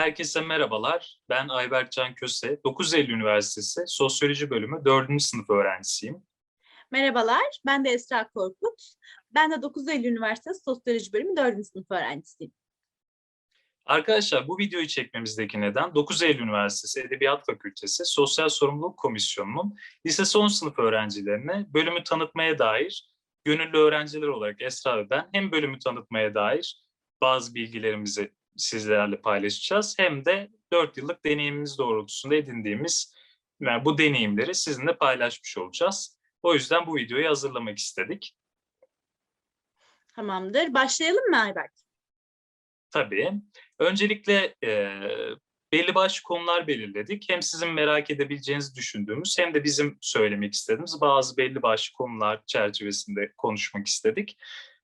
Herkese merhabalar. Ben Ayberk Can Köse. 9 Eylül Üniversitesi Sosyoloji Bölümü 4. sınıf öğrencisiyim. Merhabalar, ben de Esra Korkut. Ben de 9 Eylül Üniversitesi Sosyoloji Bölümü 4. sınıf öğrencisiyim. Arkadaşlar bu videoyu çekmemizdeki neden 9 Eylül Üniversitesi Edebiyat Fakültesi Sosyal Sorumluluk Komisyonu'nun lise son sınıf öğrencilerine bölümü tanıtmaya dair gönüllü öğrenciler olarak Esra ve ben hem bölümü tanıtmaya dair bazı bilgilerimizi sizlerle paylaşacağız hem de 4 yıllık deneyimimiz doğrultusunda edindiğimiz yani bu deneyimleri sizinle paylaşmış olacağız. O yüzden bu videoyu hazırlamak istedik. Tamamdır. Başlayalım mı Ayberk? Tabii. Öncelikle e, belli başlı konular belirledik. Hem sizin merak edebileceğinizi düşündüğümüz hem de bizim söylemek istediğimiz bazı belli başlı konular çerçevesinde konuşmak istedik.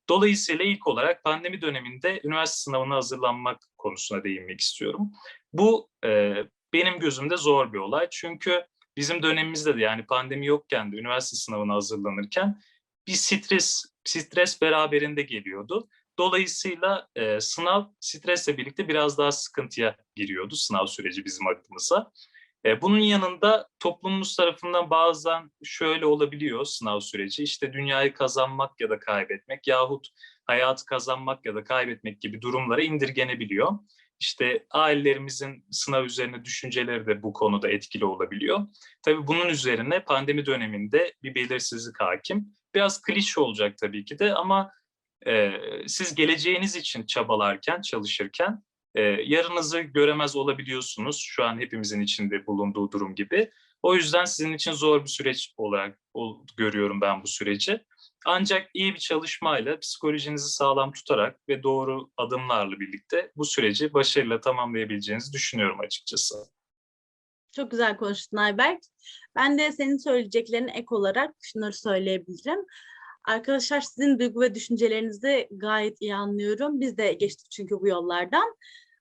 Dolayısıyla ilk olarak pandemi döneminde üniversite sınavına hazırlanmak konusuna değinmek istiyorum. Bu e, benim gözümde zor bir olay. Çünkü bizim dönemimizde de yani pandemi yokken de üniversite sınavına hazırlanırken bir stres stres beraberinde geliyordu. Dolayısıyla e, sınav stresle birlikte biraz daha sıkıntıya giriyordu sınav süreci bizim adımıza. E, bunun yanında toplumumuz tarafından bazen şöyle olabiliyor sınav süreci. İşte dünyayı kazanmak ya da kaybetmek yahut hayatı kazanmak ya da kaybetmek gibi durumlara indirgenebiliyor. İşte ailelerimizin sınav üzerine düşünceleri de bu konuda etkili olabiliyor. Tabii bunun üzerine pandemi döneminde bir belirsizlik hakim. Biraz klişe olacak tabii ki de ama e, siz geleceğiniz için çabalarken, çalışırken e, yarınızı göremez olabiliyorsunuz. Şu an hepimizin içinde bulunduğu durum gibi. O yüzden sizin için zor bir süreç olarak görüyorum ben bu süreci. Ancak iyi bir çalışmayla, psikolojinizi sağlam tutarak ve doğru adımlarla birlikte bu süreci başarıyla tamamlayabileceğinizi düşünüyorum açıkçası. Çok güzel konuştun Ayberk. Ben de senin söyleyeceklerine ek olarak şunları söyleyebilirim. Arkadaşlar sizin duygu ve düşüncelerinizi gayet iyi anlıyorum. Biz de geçtik çünkü bu yollardan.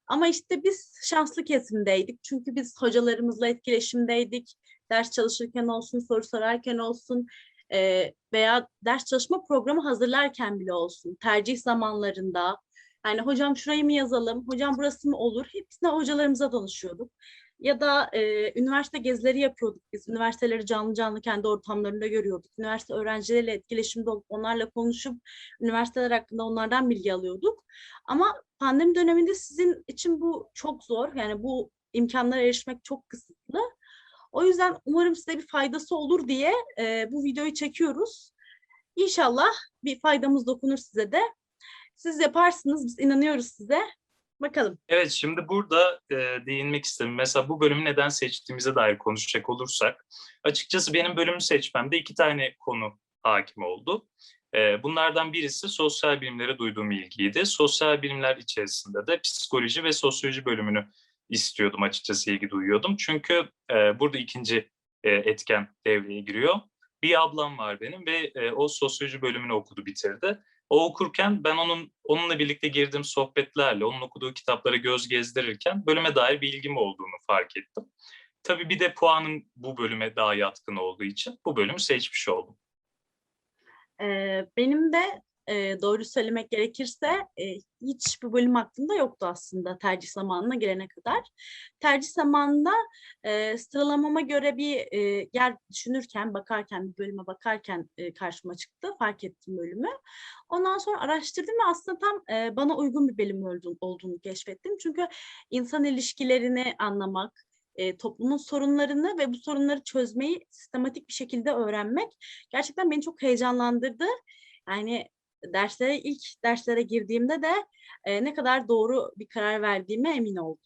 Ama işte biz şanslı kesimdeydik. Çünkü biz hocalarımızla etkileşimdeydik. Ders çalışırken olsun, soru sorarken olsun e, veya ders çalışma programı hazırlarken bile olsun. Tercih zamanlarında. Yani hocam şurayı mı yazalım, hocam burası mı olur? Hepsine hocalarımıza danışıyorduk. Ya da e, üniversite gezileri yapıyorduk biz. Üniversiteleri canlı canlı kendi ortamlarında görüyorduk. Üniversite öğrencileriyle etkileşimde olup onlarla konuşup üniversiteler hakkında onlardan bilgi alıyorduk. Ama pandemi döneminde sizin için bu çok zor. Yani bu imkanlara erişmek çok kısıtlı. O yüzden umarım size bir faydası olur diye e, bu videoyu çekiyoruz. İnşallah bir faydamız dokunur size de. Siz yaparsınız, biz inanıyoruz size. Bakalım. Evet, şimdi burada e, değinmek istedim. Mesela bu bölümü neden seçtiğimize dair konuşacak olursak, açıkçası benim bölümü seçmemde iki tane konu hakim oldu. Bunlardan birisi sosyal bilimlere duyduğum ilgiydi. Sosyal bilimler içerisinde de psikoloji ve sosyoloji bölümünü istiyordum açıkçası ilgi duyuyordum. Çünkü burada ikinci etken devreye giriyor. Bir ablam var benim ve o sosyoloji bölümünü okudu bitirdi. O okurken ben onun onunla birlikte girdiğim sohbetlerle, onun okuduğu kitaplara göz gezdirirken bölüme dair bir ilgim olduğunu fark ettim. Tabii bir de puanım bu bölüme daha yatkın olduğu için bu bölümü seçmiş oldum. Ee, benim de e, doğru söylemek gerekirse e, hiç bu bölüm aklımda yoktu aslında tercih zamanına gelene kadar. Tercih zamanında e, sıralamama göre bir e, yer düşünürken, bakarken, bir bölüme bakarken e, karşıma çıktı. Fark ettim bölümü. Ondan sonra araştırdım ve aslında tam e, bana uygun bir bölüm olduğunu, olduğunu keşfettim. Çünkü insan ilişkilerini anlamak, e, toplumun sorunlarını ve bu sorunları çözmeyi sistematik bir şekilde öğrenmek gerçekten beni çok heyecanlandırdı. Yani derslere ilk derslere girdiğimde de e, ne kadar doğru bir karar verdiğime emin oldum.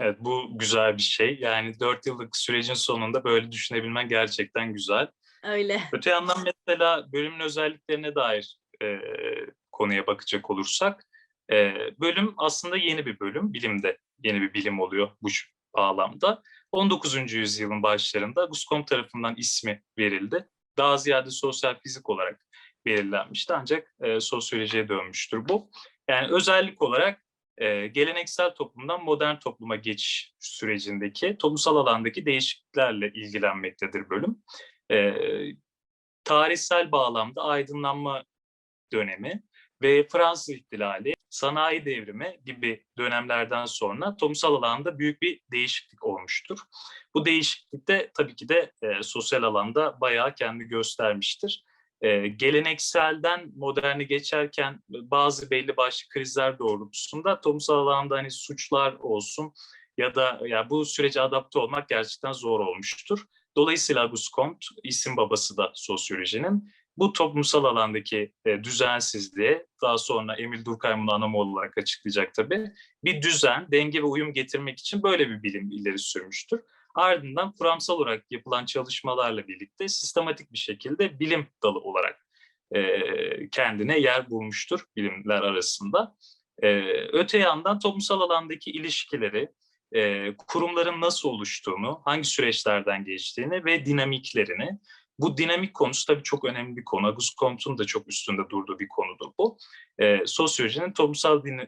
Evet bu güzel bir şey. Yani dört yıllık sürecin sonunda böyle düşünebilmen gerçekten güzel. Öyle. Öte yandan mesela bölümün özelliklerine dair e, konuya bakacak olursak e, bölüm aslında yeni bir bölüm. Bilimde yeni bir bilim oluyor bu bağlamda. 19. yüzyılın başlarında Guscom tarafından ismi verildi. Daha ziyade sosyal fizik olarak belirlenmişti ancak e, sosyolojiye dönmüştür bu. Yani özellik olarak e, geleneksel toplumdan modern topluma geçiş sürecindeki toplumsal alandaki değişikliklerle ilgilenmektedir bölüm. E, tarihsel bağlamda aydınlanma dönemi ve Fransız İhtilali, sanayi devrimi gibi dönemlerden sonra toplumsal alanda büyük bir değişiklik olmuştur. Bu değişiklik de tabii ki de e, sosyal alanda bayağı kendi göstermiştir. E, gelenekselden moderne geçerken bazı belli başlı krizler doğrultusunda toplumsal alanda hani suçlar olsun ya da ya bu sürece adapte olmak gerçekten zor olmuştur. Dolayısıyla Auguste Comte, isim babası da sosyolojinin, bu toplumsal alandaki e, düzensizliğe, daha sonra Emil Durkheim bunu olarak açıklayacak tabii, bir düzen, denge ve uyum getirmek için böyle bir bilim ileri sürmüştür. Ardından kuramsal olarak yapılan çalışmalarla birlikte sistematik bir şekilde bilim dalı olarak e, kendine yer bulmuştur bilimler arasında. E, öte yandan toplumsal alandaki ilişkileri, e, kurumların nasıl oluştuğunu, hangi süreçlerden geçtiğini ve dinamiklerini, bu dinamik konusu tabii çok önemli bir konu. Auguste Comte'un da çok üstünde durduğu bir konudur bu. E, sosyolojinin toplumsal din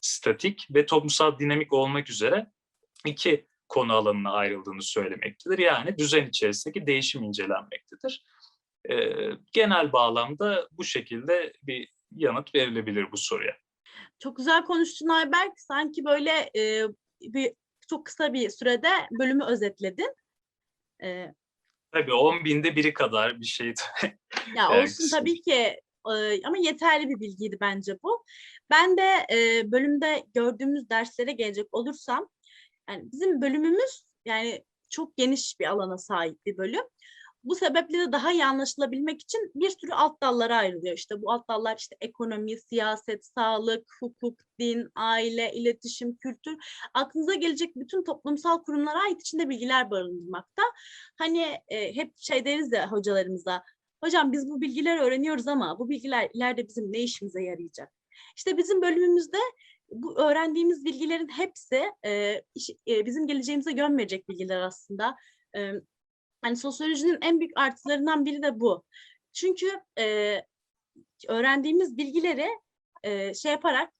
statik ve toplumsal dinamik olmak üzere iki konu alanına ayrıldığını söylemektedir. Yani düzen içerisindeki değişim incelenmektedir. E, genel bağlamda bu şekilde bir yanıt verilebilir bu soruya. Çok güzel konuştun Ayberk. Sanki böyle e, bir çok kısa bir sürede bölümü özetledin. E, Tabii 10 binde biri kadar bir şeydi. ya olsun tabii ki ama yeterli bir bilgiydi bence bu. Ben de e, bölümde gördüğümüz derslere gelecek olursam, yani bizim bölümümüz yani çok geniş bir alana sahip bir bölüm. Bu sebeple de daha iyi anlaşılabilmek için bir sürü alt dallara ayrılıyor. İşte bu alt dallar işte ekonomi, siyaset, sağlık, hukuk, din, aile, iletişim, kültür. Aklınıza gelecek bütün toplumsal kurumlara ait içinde bilgiler barındırmakta. Hani e, hep şey deriz ya hocalarımıza, hocam biz bu bilgileri öğreniyoruz ama bu bilgiler ileride bizim ne işimize yarayacak? İşte bizim bölümümüzde bu öğrendiğimiz bilgilerin hepsi e, iş, e, bizim geleceğimize yön verecek bilgiler aslında. E, Hani sosyolojinin en büyük artılarından biri de bu. Çünkü e, öğrendiğimiz bilgileri e, şey yaparak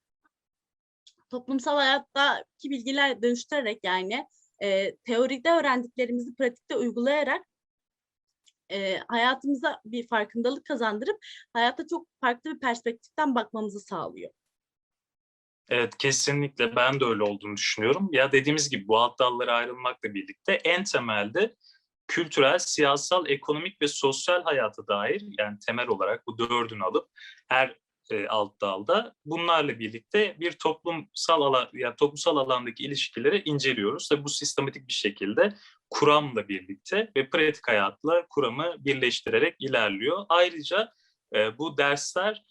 toplumsal hayattaki bilgiler dönüştürerek yani e, teoride öğrendiklerimizi pratikte uygulayarak e, hayatımıza bir farkındalık kazandırıp hayata çok farklı bir perspektiften bakmamızı sağlıyor. Evet kesinlikle ben de öyle olduğunu düşünüyorum. Ya dediğimiz gibi bu alt dallara ayrılmakla birlikte en temelde kültürel, siyasal, ekonomik ve sosyal hayata dair yani temel olarak bu dördünü alıp her e, alt dalda bunlarla birlikte bir toplumsal alan yani toplumsal alandaki ilişkileri inceliyoruz. Tabii bu sistematik bir şekilde kuramla birlikte ve pratik hayatla kuramı birleştirerek ilerliyor. Ayrıca e, bu dersler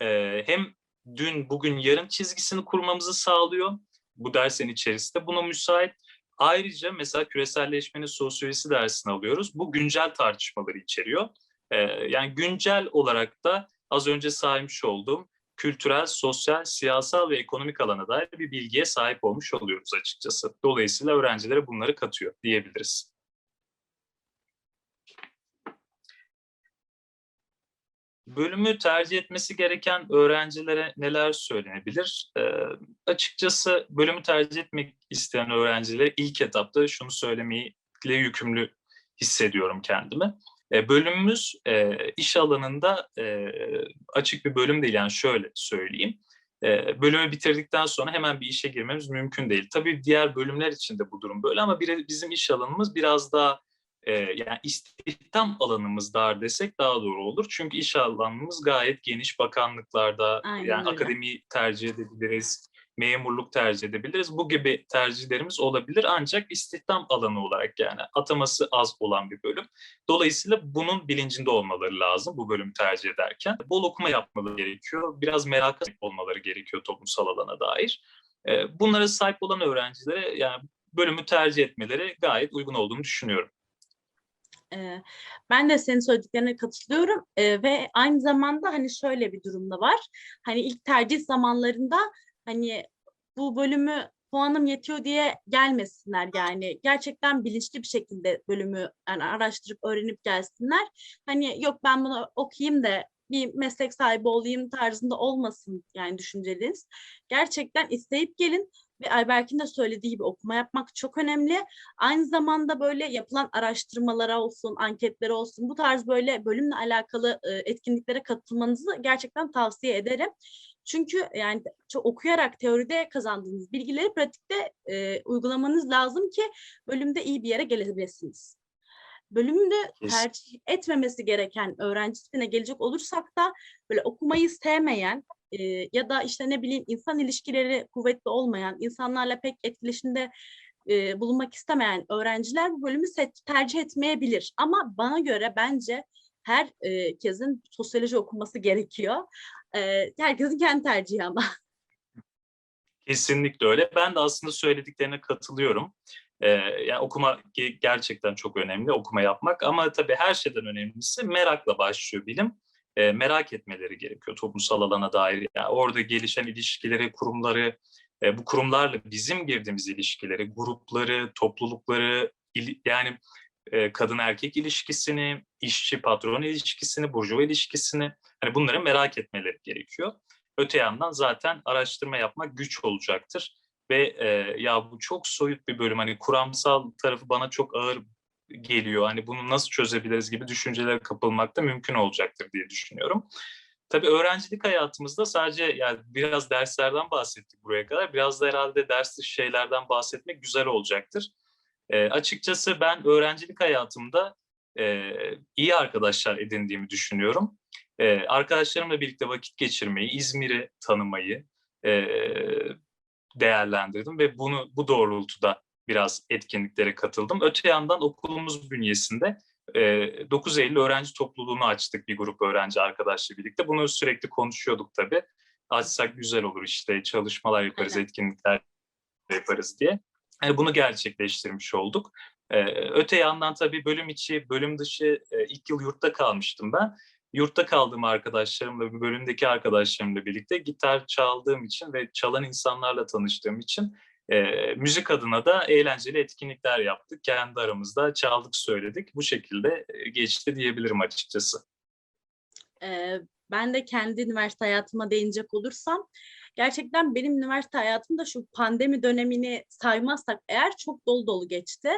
e, hem dün, bugün, yarın çizgisini kurmamızı sağlıyor. Bu dersin içerisinde buna müsait Ayrıca mesela küreselleşmenin sosyolojisi dersini alıyoruz. Bu güncel tartışmaları içeriyor. Ee, yani güncel olarak da az önce saymış olduğum kültürel, sosyal, siyasal ve ekonomik alana dair bir bilgiye sahip olmuş oluyoruz açıkçası. Dolayısıyla öğrencilere bunları katıyor diyebiliriz. Bölümü tercih etmesi gereken öğrencilere neler söylenebilir? E, açıkçası bölümü tercih etmek isteyen öğrencilere ilk etapta şunu söylemekle yükümlü hissediyorum kendimi. E, bölümümüz e, iş alanında e, açık bir bölüm değil yani şöyle söyleyeyim. E, bölümü bitirdikten sonra hemen bir işe girmemiz mümkün değil. Tabii diğer bölümler için de bu durum böyle ama bir, bizim iş alanımız biraz daha e, yani istihdam alanımız dar desek daha doğru olur. Çünkü iş alanımız gayet geniş bakanlıklarda Aynen yani öyle. akademi tercih edebiliriz, memurluk tercih edebiliriz. Bu gibi tercihlerimiz olabilir ancak istihdam alanı olarak yani ataması az olan bir bölüm. Dolayısıyla bunun bilincinde olmaları lazım bu bölümü tercih ederken. Bol okuma yapmaları gerekiyor. Biraz meraka olmaları gerekiyor toplumsal alana dair. Bunlara sahip olan öğrencilere yani bölümü tercih etmeleri gayet uygun olduğunu düşünüyorum. Ben de senin söylediklerine katılıyorum ve aynı zamanda hani şöyle bir durumda var. Hani ilk tercih zamanlarında hani bu bölümü puanım yetiyor diye gelmesinler yani gerçekten bilinçli bir şekilde bölümü yani araştırıp öğrenip gelsinler. Hani yok ben bunu okuyayım da bir meslek sahibi olayım tarzında olmasın yani düşünceniz. Gerçekten isteyip gelin ve Ayberk'in de söylediği gibi okuma yapmak çok önemli. Aynı zamanda böyle yapılan araştırmalara olsun, anketlere olsun bu tarz böyle bölümle alakalı e, etkinliklere katılmanızı gerçekten tavsiye ederim. Çünkü yani çok okuyarak teoride kazandığınız bilgileri pratikte e, uygulamanız lazım ki bölümde iyi bir yere gelebilirsiniz. Bölümde tercih etmemesi gereken öğrenci tipine gelecek olursak da böyle okumayı sevmeyen e, ya da işte ne bileyim insan ilişkileri kuvvetli olmayan, insanlarla pek etkileşimde e, bulunmak istemeyen öğrenciler bu bölümü se- tercih etmeyebilir. Ama bana göre bence her e, sosyoloji okuması gerekiyor. E, herkesin kendi tercihi ama. Kesinlikle öyle. Ben de aslında söylediklerine katılıyorum. Ee, yani okuma ge- gerçekten çok önemli, okuma yapmak. Ama tabii her şeyden önemlisi merakla başlıyor bilim. Ee, merak etmeleri gerekiyor toplumsal alana dair. Yani orada gelişen ilişkileri, kurumları, e, bu kurumlarla bizim girdiğimiz ilişkileri, grupları, toplulukları, ili- yani e, kadın erkek ilişkisini, işçi patron ilişkisini, burjuva ilişkisini, hani bunları merak etmeleri gerekiyor. Öte yandan zaten araştırma yapmak güç olacaktır. Ve e, ya bu çok soyut bir bölüm. Hani kuramsal tarafı bana çok ağır geliyor. Hani bunu nasıl çözebiliriz gibi düşüncelere kapılmak da mümkün olacaktır diye düşünüyorum. Tabii öğrencilik hayatımızda sadece yani biraz derslerden bahsettik buraya kadar. Biraz da herhalde ders dışı şeylerden bahsetmek güzel olacaktır. E, açıkçası ben öğrencilik hayatımda e, iyi arkadaşlar edindiğimi düşünüyorum. E, arkadaşlarımla birlikte vakit geçirmeyi, İzmir'i tanımayı e, değerlendirdim ve bunu bu doğrultuda biraz etkinliklere katıldım. Öte yandan okulumuz bünyesinde e, 9 Eylül öğrenci topluluğunu açtık bir grup öğrenci arkadaşla birlikte. Bunu sürekli konuşuyorduk tabii. Açsak güzel olur işte çalışmalar yaparız, Evet. etkinlikler yaparız diye. Yani bunu gerçekleştirmiş olduk. Ee, öte yandan tabii bölüm içi, bölüm dışı e, ilk yıl yurtta kalmıştım ben. Yurtta kaldığım arkadaşlarımla, bir bölümdeki arkadaşlarımla birlikte gitar çaldığım için ve çalan insanlarla tanıştığım için e, müzik adına da eğlenceli etkinlikler yaptık. Kendi aramızda çaldık, söyledik. Bu şekilde e, geçti diyebilirim açıkçası. Ee, ben de kendi üniversite hayatıma değinecek olursam gerçekten benim üniversite hayatımda şu pandemi dönemini saymazsak eğer çok dolu dolu geçti.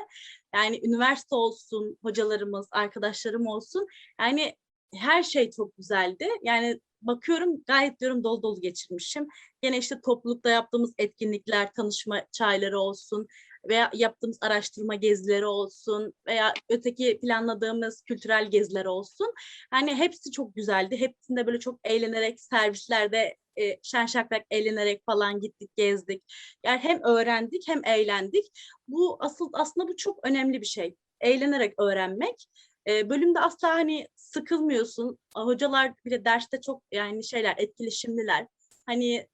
Yani üniversite olsun, hocalarımız, arkadaşlarım olsun yani her şey çok güzeldi. Yani bakıyorum gayet diyorum dolu dolu geçirmişim. Yine işte toplulukta yaptığımız etkinlikler, tanışma çayları olsun veya yaptığımız araştırma gezileri olsun veya öteki planladığımız kültürel geziler olsun. Hani hepsi çok güzeldi. Hepsinde böyle çok eğlenerek servislerde e, şen şakrak eğlenerek falan gittik, gezdik. Yani hem öğrendik hem eğlendik. Bu asıl aslında bu çok önemli bir şey. Eğlenerek öğrenmek. E, bölümde asla hani sıkılmıyorsun. Hocalar bir de derste çok yani şeyler etkileşimliler. Hani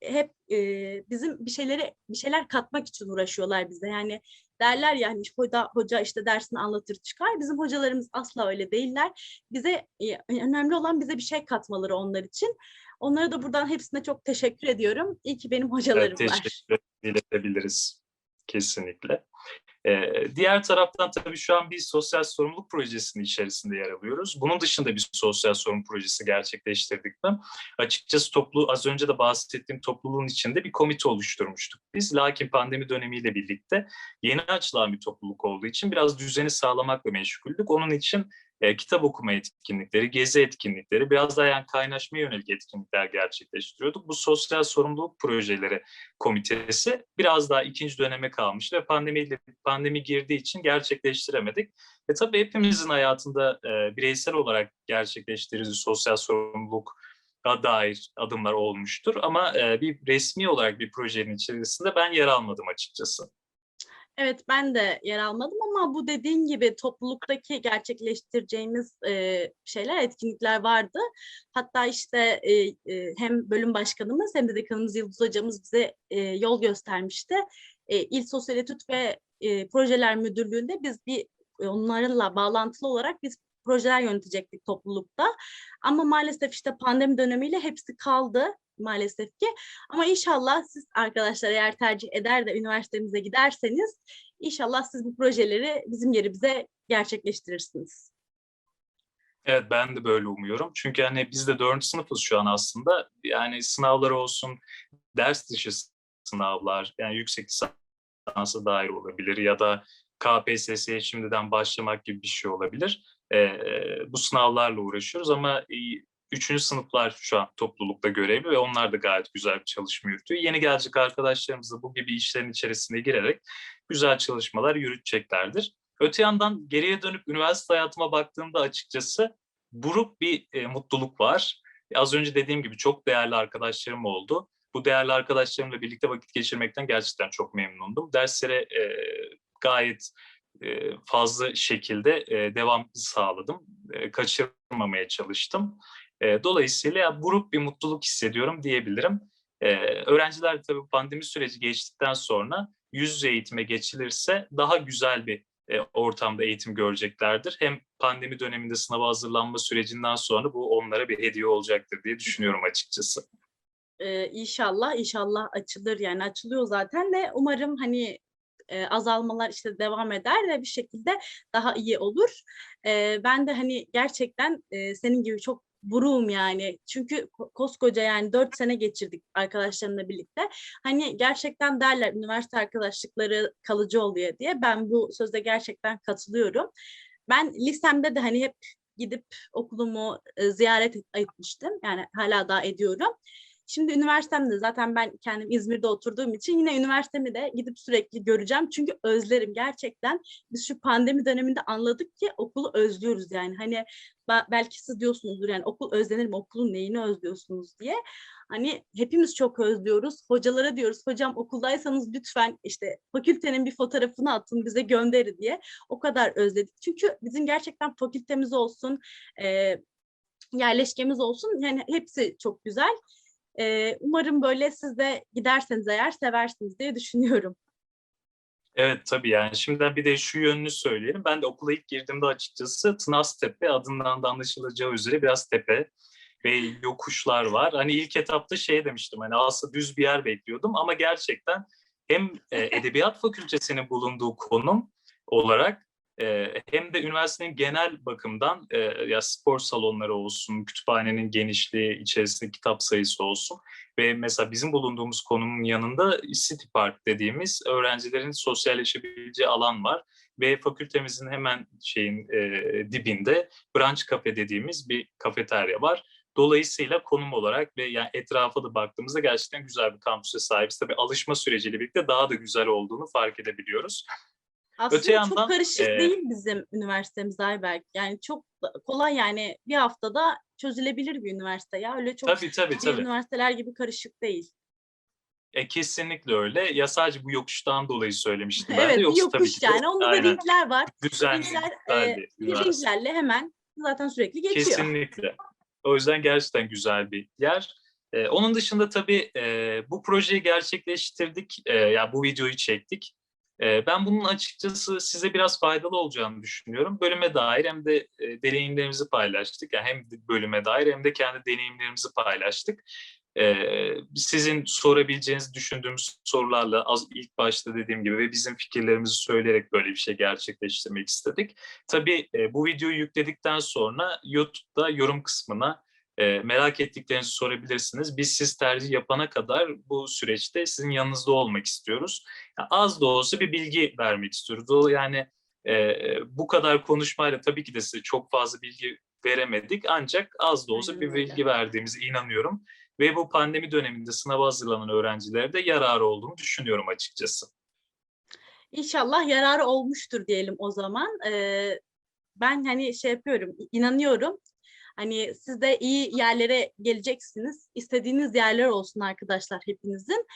hep e, bizim bir şeyleri bir şeyler katmak için uğraşıyorlar bize. Yani derler ya hani hoca, hoca işte dersini anlatır çıkar. Bizim hocalarımız asla öyle değiller. Bize e, önemli olan bize bir şey katmaları onlar için. Onlara da buradan hepsine çok teşekkür ediyorum. İyi ki benim hocalarım Evet, var. teşekkür iletebiliriz kesinlikle. Ee, diğer taraftan tabii şu an bir sosyal sorumluluk projesinin içerisinde yer alıyoruz. Bunun dışında bir sosyal sorumluluk projesi gerçekleştirdik mi? Açıkçası toplu az önce de bahsettiğim topluluğun içinde bir komite oluşturmuştuk biz. Lakin pandemi dönemiyle birlikte yeni açılan bir topluluk olduğu için biraz düzeni sağlamakla meşguldük. Onun için e, kitap okuma etkinlikleri, gezi etkinlikleri, biraz daha yani kaynaşmaya yönelik etkinlikler gerçekleştiriyorduk. Bu sosyal sorumluluk projeleri komitesi biraz daha ikinci döneme kalmış ve pandemiyle pandemi girdiği için gerçekleştiremedik. E tabii hepimizin hayatında e, bireysel olarak gerçekleştirdiği sosyal sorumluluk dair adımlar olmuştur ama e, bir resmi olarak bir projenin içerisinde ben yer almadım açıkçası. Evet ben de yer almadım ama bu dediğin gibi topluluktaki gerçekleştireceğimiz e, şeyler, etkinlikler vardı. Hatta işte e, e, hem bölüm başkanımız hem de dekanımız Yıldız hocamız bize e, yol göstermişti. E, İl Sosyal Etüt ve e, Projeler Müdürlüğü'nde biz bir onlarla bağlantılı olarak biz projeler yönetecektik toplulukta. Ama maalesef işte pandemi dönemiyle hepsi kaldı maalesef ki. Ama inşallah siz arkadaşlar eğer tercih eder de üniversitemize giderseniz inşallah siz bu projeleri bizim yerimize gerçekleştirirsiniz. Evet ben de böyle umuyorum. Çünkü hani biz de 4. sınıfız şu an aslında. Yani sınavlar olsun, ders dışı sınavlar, yani yüksek lisansa dair olabilir ya da KPSS'ye şimdiden başlamak gibi bir şey olabilir. Ee, bu sınavlarla uğraşıyoruz ama e, üçüncü sınıflar şu an toplulukta görevli ve onlar da gayet güzel bir çalışma yürütüyor. Yeni gelecek arkadaşlarımız da bu gibi işlerin içerisine girerek güzel çalışmalar yürüteceklerdir. Öte yandan geriye dönüp üniversite hayatıma baktığımda açıkçası buruk bir e, mutluluk var. Az önce dediğim gibi çok değerli arkadaşlarım oldu. Bu değerli arkadaşlarımla birlikte vakit geçirmekten gerçekten çok memnundum. Derslere e, gayet e, fazla şekilde e, devam sağladım. E, kaçırmamaya çalıştım. E, dolayısıyla ya, buruk bir mutluluk hissediyorum diyebilirim. E, öğrenciler tabii pandemi süreci geçtikten sonra yüz yüze eğitime geçilirse daha güzel bir e, ortamda eğitim göreceklerdir. Hem pandemi döneminde sınava hazırlanma sürecinden sonra bu onlara bir hediye olacaktır diye düşünüyorum açıkçası. Ee, inşallah, inşallah açılır yani açılıyor zaten de umarım hani e, azalmalar işte devam eder ve bir şekilde daha iyi olur. E, ben de hani gerçekten e, senin gibi çok buruğum yani. Çünkü koskoca yani dört sene geçirdik arkadaşlarımla birlikte. Hani gerçekten derler üniversite arkadaşlıkları kalıcı oluyor diye. Ben bu sözde gerçekten katılıyorum. Ben lisemde de hani hep gidip okulumu ziyaret etmiştim. Yani hala daha ediyorum. Şimdi üniversitemde zaten ben kendim İzmir'de oturduğum için yine üniversitemi de gidip sürekli göreceğim. Çünkü özlerim gerçekten. Biz şu pandemi döneminde anladık ki okulu özlüyoruz yani. Hani belki siz diyorsunuzdur yani okul özlenir mi? Okulun neyini özlüyorsunuz diye. Hani hepimiz çok özlüyoruz. Hocalara diyoruz hocam okuldaysanız lütfen işte fakültenin bir fotoğrafını atın bize gönderin diye. O kadar özledik. Çünkü bizim gerçekten fakültemiz olsun, e, yerleşkemiz olsun yani hepsi çok güzel. E, umarım böyle siz de giderseniz eğer seversiniz diye düşünüyorum. Evet tabii yani şimdiden bir de şu yönünü söyleyelim. Ben de okula ilk girdiğimde açıkçası Tınaztepe adından da anlaşılacağı üzere biraz tepe ve yokuşlar var. Hani ilk etapta şey demiştim hani aslında düz bir yer bekliyordum ama gerçekten hem Edebiyat Fakültesi'nin bulunduğu konum olarak e, hem de üniversitenin genel bakımdan e, ya spor salonları olsun, kütüphanenin genişliği, içerisinde kitap sayısı olsun ve mesela bizim bulunduğumuz konumun yanında City Park dediğimiz öğrencilerin sosyalleşebileceği alan var ve fakültemizin hemen şeyin e, dibinde Branch Cafe dediğimiz bir kafeterya var. Dolayısıyla konum olarak ve yani etrafa da baktığımızda gerçekten güzel bir kampüse sahibiz. Tabii alışma süreciyle birlikte daha da güzel olduğunu fark edebiliyoruz. Aslında Öte yandan, çok karışık e, değil bizim üniversitemiz Ayberk. Yani çok kolay yani bir haftada çözülebilir bir üniversite ya. Öyle çok tabii, tabii, tabii. üniversiteler gibi karışık değil. E, kesinlikle öyle. Ya sadece bu yokuştan dolayı söylemiştim ben evet, de. Yoksa yokuş tabii yani. Onda da linkler var. Düzenli, linkler, e, linklerle hemen zaten sürekli geçiyor. Kesinlikle. O yüzden gerçekten güzel bir yer. Ee, onun dışında tabii e, bu projeyi gerçekleştirdik. E, ya yani bu videoyu çektik. Ben bunun açıkçası size biraz faydalı olacağını düşünüyorum. Bölüme dair hem de deneyimlerimizi paylaştık. Yani hem bölüme dair hem de kendi deneyimlerimizi paylaştık. Sizin sorabileceğinizi düşündüğümüz sorularla az ilk başta dediğim gibi ve bizim fikirlerimizi söyleyerek böyle bir şey gerçekleştirmek istedik. Tabii bu videoyu yükledikten sonra YouTube'da yorum kısmına e, merak ettiklerinizi sorabilirsiniz. Biz siz tercih yapana kadar bu süreçte sizin yanınızda olmak istiyoruz. Yani az da olsa bir bilgi vermek istiyoruz. Yani e, bu kadar konuşmayla tabii ki de size çok fazla bilgi veremedik ancak az da olsa Aynen bir bilgi verdiğimize inanıyorum. Ve bu pandemi döneminde sınava hazırlanan öğrencilere de yararı olduğunu düşünüyorum açıkçası. İnşallah yararı olmuştur diyelim o zaman. Ee, ben hani şey yapıyorum, inanıyorum. Hani siz de iyi yerlere geleceksiniz. İstediğiniz yerler olsun arkadaşlar hepinizin.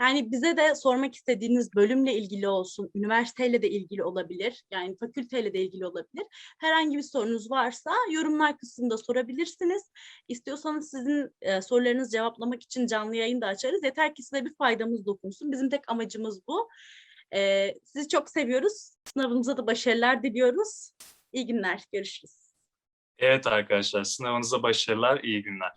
Yani bize de sormak istediğiniz bölümle ilgili olsun, üniversiteyle de ilgili olabilir, yani fakülteyle de ilgili olabilir. Herhangi bir sorunuz varsa yorumlar kısmında sorabilirsiniz. İstiyorsanız sizin e, sorularınızı cevaplamak için canlı yayın da açarız. Yeter ki size bir faydamız dokunsun. Bizim tek amacımız bu. E, sizi çok seviyoruz. Sınavınıza da başarılar diliyoruz. İyi günler, görüşürüz. Evet arkadaşlar, sınavınıza başarılar, iyi günler.